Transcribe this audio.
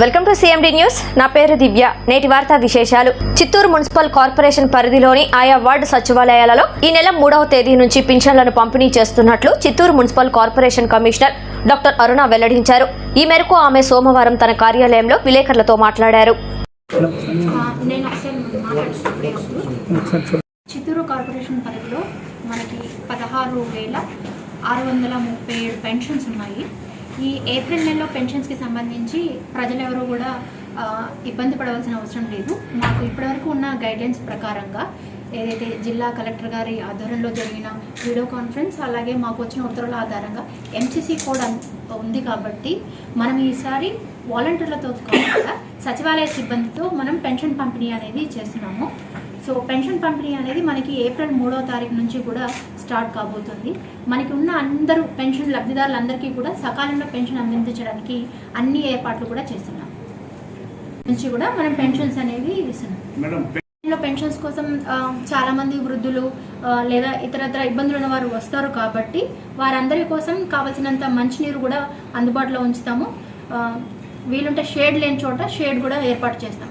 Welcome to CMD news. నా పేరు దివ్య. నేటి వార్తా విశేషాలు. చిత్తూరు మున్సిపల్ కార్పొరేషన్ పరిధిలోని ఆయా వార్డు సచివాలయాలలో ఈ నెల మూడవ తేదీ నుంచి పింఛన్లను పంపిణీ చేస్తున్నట్లు Chittoor municipal corporation commissioner doctor Aruna వెల్లడించారు. ఈ మేరకు ఆమె సోమవారం తన కార్యాలయంలో విలేకరులతో మాట్లాడారు. చిత్తూరు కార్పొరేషన్ పరిధిలో మనకి పదహారు వేల ఆరు వందల ముప్పై ఏడు పెన్షన్స్ ఉన్నాయి. ఈ ఏప్రిల్ నెలలో పెన్షన్స్కి సంబంధించి ప్రజలెవరూ కూడా ఇబ్బంది పడవలసిన అవసరం లేదు. మాకు ఇప్పటివరకు ఉన్న గైడ్లైన్స్ ప్రకారంగా ఏదైతే జిల్లా కలెక్టర్ గారి ఆధ్వర్యంలో జరిగిన వీడియో కాన్ఫరెన్స్ అలాగే మాకు వచ్చిన ఉత్తర్వుల ఆధారంగా ఎంసీసీ కోడ్ ఉంది కాబట్టి మనం ఈసారి వాలంటీర్లతో కాకుండా సచివాలయ సిబ్బందితో మనం పెన్షన్ పంపిణీ అనేది చేస్తున్నాము. సో పెన్షన్ పంపిణీ అనేది మనకి ఏప్రిల్ మూడో తారీఖు నుంచి కూడా స్టార్ట్ కాబోతుంది. మనకి ఉన్న అందరూ పెన్షన్ లబ్ధిదారులందరికీ కూడా సకాలంలో పెన్షన్ అందించడానికి అన్ని ఏర్పాట్లు కూడా చేస్తున్నాం. నుంచి కూడా మనం పెన్షన్స్ అనేవి ఇస్తున్నాం. పెన్షన్స్ కోసం ఆ, చాలా మంది వృద్ధులు లేదా ఇతరత్ర ఇబ్బందులు ఉన్న వారు వస్తారు కాబట్టి వారందరి కోసం కావలసినంత మంచినీరు కూడా అందుబాటులో ఉంచుతాము. వీలుంటే షేడ్ లేని చోట షేడ్ కూడా ఏర్పాటు చేస్తాం.